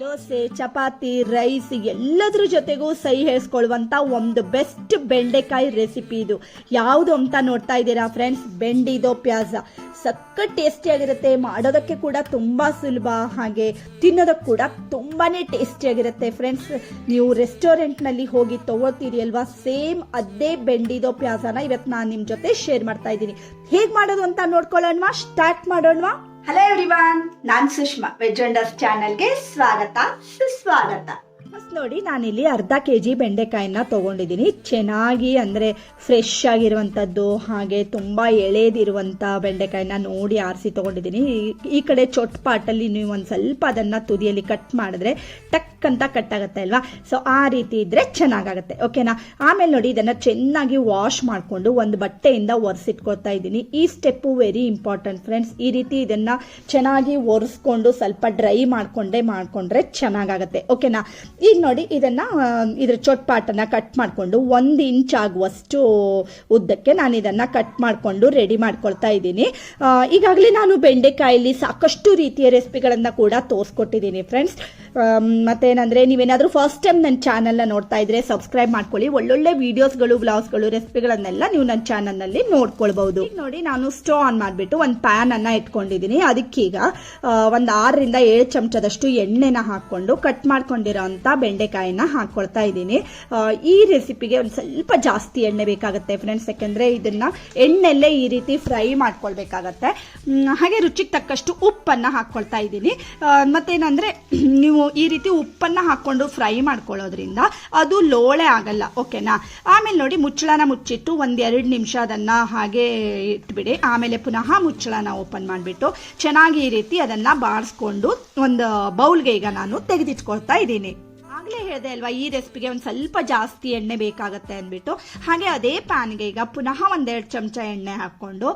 Dosa, chapati, rice ಎಲ್ಲದ್ರ ಜೊತೆಗೂ ಸೈ ಹೇಳ್ಸ್ಕೊಳ್ಳುವಂಥ ಒಂದು ಬೆಸ್ಟ್ ಬೆಂಡೆಕಾಯಿ ರೆಸಿಪಿ ಇದು. ಯಾವುದು ಅಂತ ನೋಡ್ತಾ ಇದ್ದೀರಾ ಫ್ರೆಂಡ್ಸ್ ಬೆಂಡಿದೋ ಸಕ್ಕ ಟೇಸ್ಟಿ ಟೇಸ್ಟಿಯಾಗಿರುತ್ತೆ ಮಾಡೋದಕ್ಕೆ ಕೂಡ ತುಂಬಾ ಸುಲಭ. ಹಾಗೆ ತಿನ್ನೋದಕ್ಕೆ ಕೂಡ ತುಂಬಾನೇ ಟೇಸ್ಟಿಯಾಗಿರುತ್ತೆ ಫ್ರೆಂಡ್ಸ್ ನೀವು ರೆಸ್ಟೋರೆಂಟ್ನಲ್ಲಿ ಹೋಗಿ ತಗೋತೀರಿ ಅಲ್ವಾ ಸೇಮ್ ಅದೇ ಬೆಂಡಿದೋ ಪ್ಯಾಜಾನ ಇವತ್ತು ನಾನು ನಿಮ್ಮ ಜೊತೆ ಶೇರ್ ಮಾಡ್ತಾ ಇದ್ದೀನಿ. ಹೇಗೆ ಮಾಡೋದು ಅಂತ ನೋಡ್ಕೊಳ್ಳೋಣವಾ? ಸ್ಟಾರ್ಟ್ ಮಾಡೋಣವಾ? ಹಲೋ ಎವ್ರಿವಾನ್ ನಾನ್ ಸುಷ್ಮಾ ವೆಜ್ ವಂಡರ್ಸ್ ಚಾನೆಲ್ಗೆ ಸ್ವಾಗತ ಸುಸ್ವಾಗತ ಫಸ್ಟ್ ನೋಡಿ, ನಾನಿಲ್ಲಿ ಅರ್ಧ ಕೆ ಜಿ ಬೆಂಡೆಕಾಯಿನ ತಗೊಂಡಿದ್ದೀನಿ. ಚೆನ್ನಾಗಿ ಅಂದರೆ ಫ್ರೆಶ್ ಆಗಿರುವಂಥದ್ದು, ಹಾಗೆ ತುಂಬ ಎಳೆದಿರುವಂಥ ಬೆಂಡೆಕಾಯಿನ ನೋಡಿ ಆರಿಸಿ ತಗೊಂಡಿದ್ದೀನಿ. ಈ- ಕಡೆ ಚೊಟ್ ಪಾಟಲ್ಲಿ ನೀವು ಒಂದು ಸ್ವಲ್ಪ ಅದನ್ನು ತುದಿಯಲ್ಲಿ ಕಟ್ ಮಾಡಿದ್ರೆ ಟಕ್ ಅಂತ ಕಟ್ ಆಗುತ್ತೆ ಅಲ್ವಾ? ಸೊ ಆ ರೀತಿ ಇದ್ರೆ ಚೆನ್ನಾಗಾಗುತ್ತೆ ಓಕೆನಾ ಆಮೇಲೆ ನೋಡಿ, ಇದನ್ನು ಚೆನ್ನಾಗಿ ವಾಶ್ ಮಾಡಿಕೊಂಡು ಒಂದು ಬಟ್ಟೆಯಿಂದ ಒರೆಸಿಟ್ಕೋತಾ ಇದ್ದೀನಿ. ಈ ಸ್ಟೆಪ್ಪು ವೆರಿ ಇಂಪಾರ್ಟೆಂಟ್ ಫ್ರೆಂಡ್ಸ್ ಈ ರೀತಿ ಇದನ್ನು ಚೆನ್ನಾಗಿ ಒರೆಸ್ಕೊಂಡು ಸ್ವಲ್ಪ ಡ್ರೈ ಮಾಡಿಕೊಂಡೇ ಮಾಡಿಕೊಂಡ್ರೆ ಚೆನ್ನಾಗಾಗುತ್ತೆ ಓಕೆನಾ ಈಗ ನೋಡಿ, ಇದನ್ನು ಇದ್ರ ಚೊಟ್ಪಾಟನ್ನು ಕಟ್ ಮಾಡಿಕೊಂಡು ಒಂದು ಇಂಚ್ ಆಗುವಷ್ಟು ಉದ್ದಕ್ಕೆ ನಾನು ಇದನ್ನು ಕಟ್ ಮಾಡಿಕೊಂಡು ರೆಡಿ ಮಾಡ್ಕೊಳ್ತಾ ಇದ್ದೀನಿ. ಈಗಾಗಲೇ ನಾನು ಬೆಂಡೆಕಾಯಲ್ಲಿ ಸಾಕಷ್ಟು ರೀತಿಯ ರೆಸಿಪಿಗಳನ್ನು ಕೂಡ ತೋರಿಸ್ಕೊಟ್ಟಿದ್ದೀನಿ ಫ್ರೆಂಡ್ಸ್ ಮತ್ತೇನಂದರೆ ನೀವೇನಾದರೂ ಫಸ್ಟ್ ಟೈಮ್ ನನ್ನ ಚಾನಲ್ನ ನೋಡ್ತಾ ಇದ್ರೆ ಸಬ್ಸ್ಕ್ರೈಬ್ ಮಾಡ್ಕೊಳ್ಳಿ. ಒಳ್ಳೊಳ್ಳೆ ವಿಡಿಯೋಸ್ಗಳು ಬ್ಲಾಗ್ಸ್ಗಳು ರೆಸಿಪಿಗಳನ್ನೆಲ್ಲ ನೀವು ನನ್ನ ಚಾನಲ್ನಲ್ಲಿ ನೋಡ್ಕೊಳ್ಬಹುದು. ನೋಡಿ ನಾನು ಸ್ಟೋ ಆನ್ ಮಾಡಿಬಿಟ್ಟು ಒಂದು ಪ್ಯಾನ್ ಅನ್ನ ಇಟ್ಕೊಂಡಿದ್ದೀನಿ. ಅದಕ್ಕೀಗ ಒಂದು ಆರರಿಂದ ಏಳು ಚಮಚದಷ್ಟು ಎಣ್ಣೆನ ಹಾಕ್ಕೊಂಡು ಕಟ್ ಮಾಡ್ಕೊಂಡಿರೋ ಅಂತ ಬೆಂಡೆಕಾಯಿನ ಹಾಕ್ಕೊಳ್ತಾ ಇದ್ದೀನಿ ಈ ರೆಸಿಪಿಗೆ ಒಂದು ಸ್ವಲ್ಪ ಜಾಸ್ತಿ ಎಣ್ಣೆ ಬೇಕಾಗುತ್ತೆ ಫ್ರೆಂಡ್ಸ್ ಯಾಕೆಂದರೆ ಇದನ್ನ ಎಣ್ಣೆಲ್ಲೇ ಈ ರೀತಿ ಫ್ರೈ ಮಾಡ್ಕೊಳ್ಬೇಕಾಗತ್ತೆ. ಹಾಗೆ ರುಚಿಗೆ ತಕ್ಕಷ್ಟು ಉಪ್ಪನ್ನು ಹಾಕ್ಕೊಳ್ತಾ ಇದ್ದೀನಿ. ಮತ್ತೇನಂದ್ರೆ, ನೀವು ಈ ರೀತಿ ಉಪ್ಪನ್ನು ಹಾಕ್ಕೊಂಡು ಫ್ರೈ ಮಾಡ್ಕೊಳ್ಳೋದ್ರಿಂದ ಅದು ಲೋಳೆ ಆಗಲ್ಲ, ಓಕೆನಾ? ಆಮೇಲೆ ನೋಡಿ ಮುಚ್ಚಳನ ಮುಚ್ಚಿಟ್ಟು ಒಂದು ಎರಡು ನಿಮಿಷ ಅದನ್ನು ಹಾಗೆ ಇಟ್ಬಿಡಿ. ಆಮೇಲೆ ಪುನಃ ಮುಚ್ಚಳನ ಓಪನ್ ಮಾಡಿಬಿಟ್ಟು ಚೆನ್ನಾಗಿ ಈ ರೀತಿ ಅದನ್ನು ಬಾರಿಸ್ಕೊಂಡು ಒಂದು ಬೌಲ್ಗೆ ಈಗ ನಾನು ತೆಗೆದಿಟ್ಕೊಳ್ತಾ ಇದ್ದೀನಿ. ಆಗಲೇ ಹೇಳಿದೆ ಅಲ್ವಾ, ಈ ರೆಸಿಪಿಗೆ ಒಂದು ಸ್ವಲ್ಪ ಜಾಸ್ತಿ ಎಣ್ಣೆ ಬೇಕಾಗುತ್ತೆ ಅಂದ್ಬಿಟ್ಟು. ಹಾಗೆ ಅದೇ ಪ್ಯಾನ್ಗೆ ಈಗ ಪುನಃ ಒಂದೆರಡು ಚಮಚ ಎಣ್ಣೆ ಹಾಕ್ಕೊಂಡು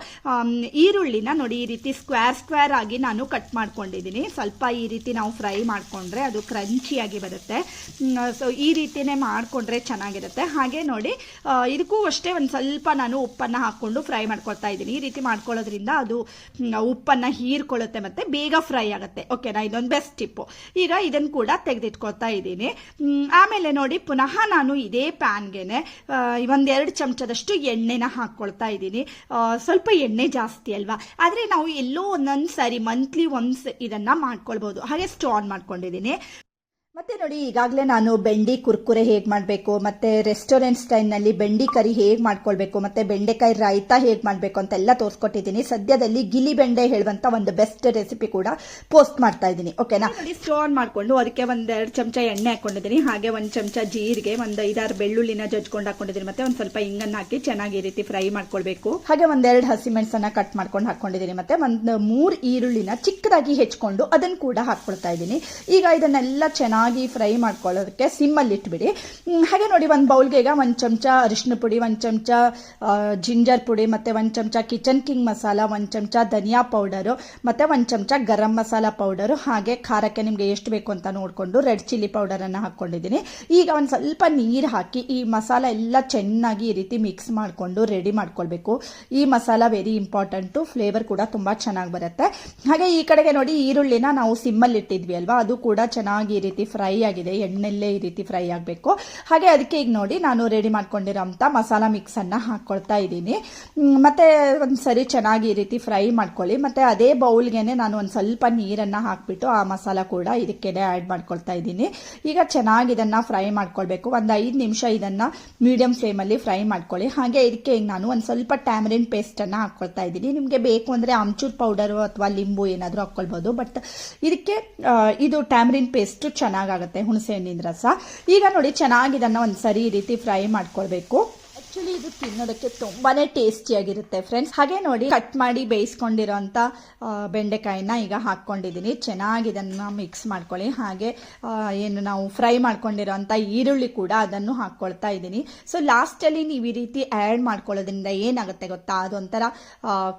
ಈರುಳ್ಳಿನ ನೋಡಿ ಈ ರೀತಿ ಸ್ಕ್ವೇರ್ ಸ್ಕ್ವೇರ್ ಆಗಿ ನಾನು ಕಟ್ ಮಾಡ್ಕೊಂಡಿದ್ದೀನಿ. ಸ್ವಲ್ಪ ಈ ರೀತಿ ನಾವು ಫ್ರೈ ಮಾಡಿಕೊಂಡ್ರೆ ಅದು ಕ್ರಂಚಿಯಾಗಿ ಬರುತ್ತೆ. ಸೊ ಈ ರೀತಿನೇ ಮಾಡಿಕೊಂಡ್ರೆ ಚೆನ್ನಾಗಿರುತ್ತೆ. ಹಾಗೆ ನೋಡಿ ಇದಕ್ಕೂ ಅಷ್ಟೇ ಒಂದು ಸ್ವಲ್ಪ ನಾನು ಉಪ್ಪನ್ನು ಹಾಕ್ಕೊಂಡು ಫ್ರೈ ಮಾಡ್ಕೊಳ್ತಾ ಇದ್ದೀನಿ. ಈ ರೀತಿ ಮಾಡ್ಕೊಳ್ಳೋದ್ರಿಂದ ಅದು ಉಪ್ಪನ್ನು ಹೀರ್ಕೊಳ್ಳುತ್ತೆ ಮತ್ತು ಬೇಗ ಫ್ರೈ ಆಗುತ್ತೆ. ಓಕೆನಾ ಇದೊಂದು ಬೆಸ್ಟ್ ಟಿಪ್ಪು ಈಗ ಇದನ್ನು ಕೂಡ ತೆಗೆದಿಟ್ಕೊಳ್ತಾ ಇದ್ದೀನಿ. ಆಮೇಲೆ ನೋಡಿ ಪುನಃ ನಾನು ಇದೇ ಪ್ಯಾನ್ಗೆನೆ ಒಂದೆರಡು ಚಮಚದಷ್ಟು ಎಣ್ಣೆನ ಹಾಕ್ಕೊಳ್ತಾ ಇದ್ದೀನಿ. ಸ್ವಲ್ಪ ಎಣ್ಣೆ ಜಾಸ್ತಿ ಅಲ್ವಾ? ಆದರೆ ನಾವು ಎಲ್ಲೋ ಒಂದೊಂದು ಸಾರಿ ಮಂತ್ಲಿ ಒನ್ಸ್ ಇದನ್ನು ಮಾಡ್ಕೊಳ್ಬೋದು. ಹಾಗೆ ಸ್ಟೋನ್ ಮಾಡ್ಕೊಂಡಿದ್ದೀನಿ. ಮತ್ತೆ ನೋಡಿ ಈಗಾಗಲೇ ನಾನು ಬೆಂಡಿ ಕುರ್ಕುರೆ ಹೇಗೆ ಮಾಡಬೇಕು ಮತ್ತೆ ರೆಸ್ಟೋರೆಂಟ್ ಸ್ಟೈಲ್ನಲ್ಲಿ ಬೆಂಡಿ ಕರಿ ಹೇಗೆ ಮಾಡ್ಕೊಳ್ಬೇಕು ಮತ್ತೆ ಬೆಂಡೆಕಾಯಿ ರಾಯ್ತ ಹೇಗೆ ಮಾಡಬೇಕು ಅಂತೆಲ್ಲ ತೋರಿಸ್ಕೊಟ್ಟಿದ್ದೀನಿ. ಸದ್ಯದಲ್ಲಿ ಗಿಲಿ ಬೆಂಡೆ ಹೇಳುವಂಥ ಒಂದು ಬೆಸ್ಟ್ ರೆಸಿಪಿ ಕೂಡ ಪೋಸ್ಟ್ ಮಾಡ್ತಾ ಇದ್ದೀನಿ. ಓಕೆನಾ ನೋಡಿ ಆನ್ ಮಾಡಿಕೊಂಡು ಅದಕ್ಕೆ ಒಂದೆರಡು ಚಮಚ ಎಣ್ಣೆ ಹಾಕೊಂಡಿದ್ದೀನಿ. ಹಾಗೆ ಒಂದು ಚಮಚ ಜೀರಿಗೆ ಒಂದು ಐದಾರು ಬೆಳ್ಳುಳ್ಳಿನ ಜಜ್ಕೊಂಡು ಹಾಕೊಂಡಿದ್ದೀನಿ. ಮತ್ತೆ ಒಂದು ಸ್ವಲ್ಪ ಹಿಂಗನ್ನು ಹಾಕಿ ಚೆನ್ನಾಗಿ ಈ ರೀತಿ ಫ್ರೈ ಮಾಡ್ಕೊಳ್ಬೇಕು. ಹಾಗೆ ಒಂದೆರಡು ಹಸಿಮೆಣಸನ್ನ ಕಟ್ ಮಾಡ್ಕೊಂಡು ಹಾಕೊಂಡಿದ್ದೀನಿ. ಮತ್ತೆ ಒಂದು ಮೂರು ಈರುಳ್ಳಿನ ಚಿಕ್ಕದಾಗಿ ಹೆಚ್ಕೊಂಡು ಅದನ್ನು ಕೂಡ ಹಾಕ್ಕೊಳ್ತಾ ಇದ್ದೀನಿ. ಈಗ ಇದನ್ನೆಲ್ಲ ಚೆನ್ನಾಗಿ ಫ್ರೈ ಮಾಡ್ಕೊಳ್ಳೋದಕ್ಕೆ ಸಿಮ್ಮಲ್ಲಿ ಇಟ್ಬಿಡಿ. ಹಾಗೆ ನೋಡಿ ಒಂದು ಬೌಲ್ಗೆ ಈಗ ಒಂದು ಚಮಚ ಅರಿಶಿನ ಪುಡಿ, ಒಂದು ಚಮಚ ಜಿಂಜರ್ ಪುಡಿ, ಮತ್ತು ಒಂದು ಚಮಚ ಕಿಚನ್ ಕಿಂಗ್ ಮಸಾಲ, ಒಂದು ಚಮಚ ಧನಿಯಾ ಪೌಡರು, ಮತ್ತು ಒಂದು ಚಮಚ ಗರಂ ಮಸಾಲ ಪೌಡರು, ಹಾಗೆ ಖಾರಕ್ಕೆ ನಿಮಗೆ ಎಷ್ಟು ಬೇಕು ಅಂತ ನೋಡಿಕೊಂಡು ರೆಡ್ ಚಿಲ್ಲಿ ಪೌಡರನ್ನು ಹಾಕ್ಕೊಂಡಿದ್ದೀನಿ. ಈಗ ಒಂದು ಸ್ವಲ್ಪ ನೀರು ಹಾಕಿ ಈ ಮಸಾಲ ಎಲ್ಲ ಚೆನ್ನಾಗಿ ಈ ರೀತಿ ಮಿಕ್ಸ್ ಮಾಡಿಕೊಂಡು ರೆಡಿ ಮಾಡ್ಕೊಳ್ಬೇಕು. ಈ ಮಸಾಲ ವೆರಿ ಇಂಪಾರ್ಟೆಂಟು, ಫ್ಲೇವರ್ ಕೂಡ ತುಂಬ ಚೆನ್ನಾಗಿ ಬರುತ್ತೆ. ಹಾಗೆ ಈ ಕಡೆಗೆ ನೋಡಿ ಈರುಳ್ಳಿನ ನಾವು ಸಿಮ್ಮಲ್ಲಿ ಇಟ್ಟಿದ್ವಿ ಅಲ್ವಾ, ಅದು ಕೂಡ ಚೆನ್ನಾಗಿ ಈ ರೀತಿ ಫ್ರೈ ಆಗಿದೆ, ಎಣ್ಣೆಲ್ಲೇ ಈ ರೀತಿ ಫ್ರೈ ಆಗಬೇಕು. ಹಾಗೆ ಅದಕ್ಕೆ ಈಗ ನೋಡಿ ನಾನು ರೆಡಿ ಮಾಡ್ಕೊಂಡಿರೋಂಥ ಮಸಾಲ ಮಿಕ್ಸನ್ನು ಹಾಕ್ಕೊಳ್ತಾ ಇದ್ದೀನಿ. ಮತ್ತು ಒಂದು ಸರಿ ಚೆನ್ನಾಗಿ ಈ ರೀತಿ ಫ್ರೈ ಮಾಡ್ಕೊಳ್ಳಿ. ಮತ್ತೆ ಅದೇ ಬೌಲ್ಗೆನೆ ನಾನು ಒಂದು ಸ್ವಲ್ಪ ನೀರನ್ನು ಹಾಕ್ಬಿಟ್ಟು ಆ ಮಸಾಲ ಕೂಡ ಇದಕ್ಕೆನೆ ಆ್ಯಡ್ ಮಾಡ್ಕೊಳ್ತಾ ಇದ್ದೀನಿ. ಈಗ ಚೆನ್ನಾಗಿ ಇದನ್ನು ಫ್ರೈ ಮಾಡ್ಕೊಳ್ಬೇಕು. ಒಂದು ಐದು ನಿಮಿಷ ಇದನ್ನು ಮೀಡಿಯಂ ಫ್ಲೇಮಲ್ಲಿ ಫ್ರೈ ಮಾಡ್ಕೊಳ್ಳಿ. ಹಾಗೆ ಇದಕ್ಕೆ ಈಗ ನಾನು ಒಂದು ಸ್ವಲ್ಪ ಟ್ಯಾಮರಿನ್ ಪೇಸ್ಟನ್ನು ಹಾಕ್ಕೊಳ್ತಾ ಇದ್ದೀನಿ. ನಿಮಗೆ ಬೇಕು ಅಂದರೆ ಆಮ್ಚೂರ್ ಪೌಡರು ಅಥವಾ ಲಿಂಬು ಏನಾದರೂ ಹಾಕ್ಕೊಳ್ಬೋದು ಬಟ್ ಇದಕ್ಕೆ ಇದು ಟ್ಯಾಮರಿನ್ ಪೇಸ್ಟು ಚೆನ್ನಾಗಾಗುತ್ತೆ ಹುಣಸೆ ಹಣ್ಣಿನ ರಸ. ಈಗ ನೋಡಿ ಚೆನ್ನಾಗಿ ಇದನ್ನು ಒಂದು ಸರಿ ರೀತಿ ಫ್ರೈ ಮಾಡ್ಕೊಳ್ಬೇಕು. ಆಕ್ಚುಲಿ ಇದು ತಿನ್ನೋದಕ್ಕೆ ತುಂಬಾನೇ ಟೇಸ್ಟಿಯಾಗಿರುತ್ತೆ ಫ್ರೆಂಡ್ಸ್ ಹಾಗೆ ನೋಡಿ ಕಟ್ ಮಾಡಿ ಬೇಯಿಸ್ಕೊಂಡಿರೋಂಥ ಬೆಂಡೆಕಾಯಿನ ಈಗ ಹಾಕ್ಕೊಂಡಿದ್ದೀನಿ. ಚೆನ್ನಾಗಿ ಇದನ್ನು ಮಿಕ್ಸ್ ಮಾಡ್ಕೊಳ್ಳಿ. ಹಾಗೆ ಏನು ನಾವು ಫ್ರೈ ಮಾಡ್ಕೊಂಡಿರೋಂಥ ಈರುಳ್ಳಿ ಕೂಡ ಅದನ್ನು ಹಾಕ್ಕೊಳ್ತಾ ಇದ್ದೀನಿ. ಸೊ ಲಾಸ್ಟಲ್ಲಿ ನೀವು ಈ ರೀತಿ ಆ್ಯಡ್ ಮಾಡ್ಕೊಳ್ಳೋದ್ರಿಂದ ಏನಾಗುತ್ತೆ ಗೊತ್ತಾ? ಅದೊಂಥರ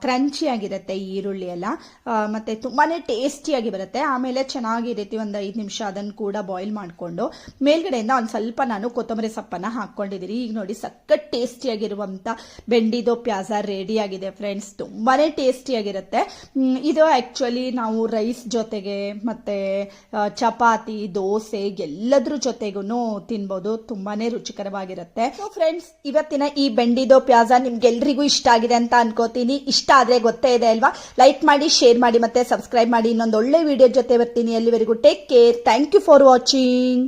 ಕ್ರಂಚಿ ಆಗಿರುತ್ತೆ ಈರುಳ್ಳಿ ಎಲ್ಲ. ಮತ್ತು ತುಂಬಾನೇ ಟೇಸ್ಟಿಯಾಗಿ ಬರುತ್ತೆ ಆಮೇಲೆ ಚೆನ್ನಾಗಿ ಈ ರೀತಿ ಒಂದು ಐದು ನಿಮಿಷ ಅದನ್ನು ಕೂಡ ಬಾಯ್ಲ್ ಮಾಡಿಕೊಂಡು, ಮೇಲ್ಗಡೆಯಿಂದ ಒಂದು ಸ್ವಲ್ಪ ನಾನು ಕೊತ್ತಂಬರಿ ಸೊಪ್ಪನ್ನು ಹಾಕ್ಕೊಂಡಿದ್ದೀನಿ. ಈಗ ನೋಡಿ, ಸಖತ್ ಟೇಸ್ಟಿಯಾಗಿರುವಂಥ ಬೆಂಡಿದೋ ಪ್ಯಾಜ ರೆಡಿ ಆಗಿದೆ ಫ್ರೆಂಡ್ಸ್ ತುಂಬಾನೇ ಟೇಸ್ಟಿಯಾಗಿರುತ್ತೆ. ಇದು ಆ್ಯಕ್ಚುಲಿ ನಾವು ರೈಸ್ ಜೊತೆಗೆ ಮತ್ತು ಚಪಾತಿ, ದೋಸೆ ಎಲ್ಲದ್ರ ಜೊತೆಗೂ ತಿನ್ಬೋದು. ತುಂಬಾನೇ ರುಚಿಕರವಾಗಿರುತ್ತೆ. ಸೊ ಫ್ರೆಂಡ್ಸ್ ಇವತ್ತಿನ ಈ ಬೆಂಡಿದೋ ಪ್ಯಾಜ ನಿಮ್ಗೆಲ್ರಿಗೂ ಇಷ್ಟ ಆಗಿದೆ ಅಂತ ಅನ್ಕೋತೀನಿ. ಇಷ್ಟ ಆದ್ರೆ ಗೊತ್ತೇ ಇದೆ ಅಲ್ವಾ? ಲೈಕ್ ಮಾಡಿ ಶೇರ್ ಮಾಡಿ ಮತ್ತೆ ಸಬ್ಸ್ಕ್ರೈಬ್ ಮಾಡಿ. ಇನ್ನೊಂದು ಒಳ್ಳೆ ವಿಡಿಯೋ ಜೊತೆ ಬರ್ತೀನಿ ಅಲ್ಲಿವರೆಗೂ. Take care thank you for watching